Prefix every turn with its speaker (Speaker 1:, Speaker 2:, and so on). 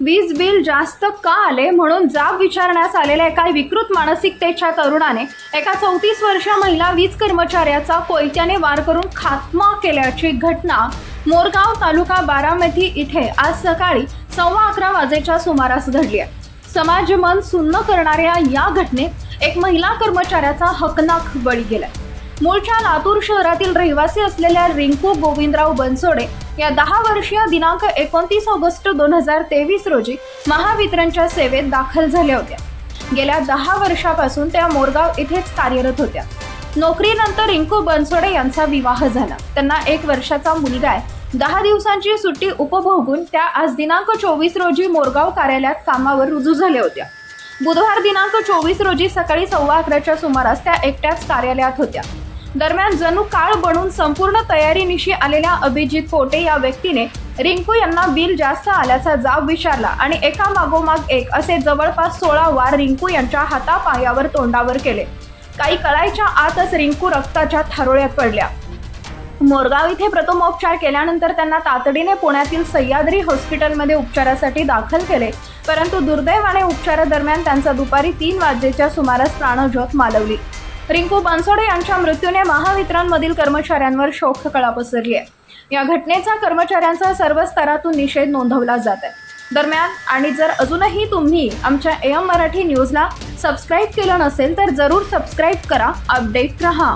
Speaker 1: वीज बिल जास्त का आले म्हणून जाब विचारण्यास आलेल्या एका विकृत मानसिकतेच्या तरुणाने एका चौतीस वर्षीय महिला वीज कर्मचाऱ्याचा कोयत्याने वार करून खात्मा केल्याची घटना मोरगाव तालुका बारामती इथे आज सकाळी सव्वा अकरा वाजेच्या सुमारास घडली आहे. समाज मन सुन्न करणाऱ्या या घटनेत एक महिला कर्मचाऱ्याचा हकनाक बळी गेलाय. मूळच्या लातूर शहरातील रहिवासी असलेल्या रिंकू गोविंदराव बनसोडे या दहा वर्षीय दिनांक एकोणतीस ऑगस्ट दोन हजार तेवीस रोजी महावितरणच्या सेवेत दाखल झाल्या होत्या. गेल्या दहा वर्षापासून त्या मोरगाव इथेच कार्यरत होत्या. नोकरीनंतर रिंकू बनसोडे यांचा विवाह झाला. त्यांना एक वर्षाचा मुलगा आहे. दहा दिवसांची सुट्टी उपभोगून त्या आज दिनांक चोवीस रोजी मोरगाव कार्यालयात कामावर रुजू झाल्या होत्या. बुधवार दिनांक चोवीस रोजी सकाळी सव्वा अकराच्या सुमारास त्या एकट्याच कार्यालयात होत्या. दरम्यान जणू काळ बनून संपूर्ण तयारीनिशी आलेल्या अभिजित पोटे या व्यक्तीने रिंकू यांना बिल जास्त आल्याचा जाब विचारला आणि एका मागोमाग एक असे जवळपास सोळा वार रिंकू यांच्या हातापायावर तोंडावर केले. काही कळायच्या आतच रिंकू रक्ताच्या थारोळ्यात पडल्या. मोरगाव इथे प्रथमोपचार केल्यानंतर त्यांना तातडीने पुण्यातील सह्याद्री हॉस्पिटलमध्ये उपचारासाठी दाखल केले परंतु दुर्दैवाने उपचारादरम्यान त्यांचा दुपारी तीन वाजेच्या सुमारास प्राणज्योत मालवली. रिंकू बनसोडे यांच्या मृत्यूने महावितरणमधील कर्मचाऱ्यांवर शोककळा पसरली आहे या घटनेचा कर्मचाऱ्यांचा सर्व स्तरातून निषेध नोंदवला जात आहे. दरम्यान आणि जर अजूनही तुम्ही आमच्या एम मराठी न्यूजला सबस्क्राईब केलं नसेल तर जरूर सबस्क्राईब करा अपडेट रहा.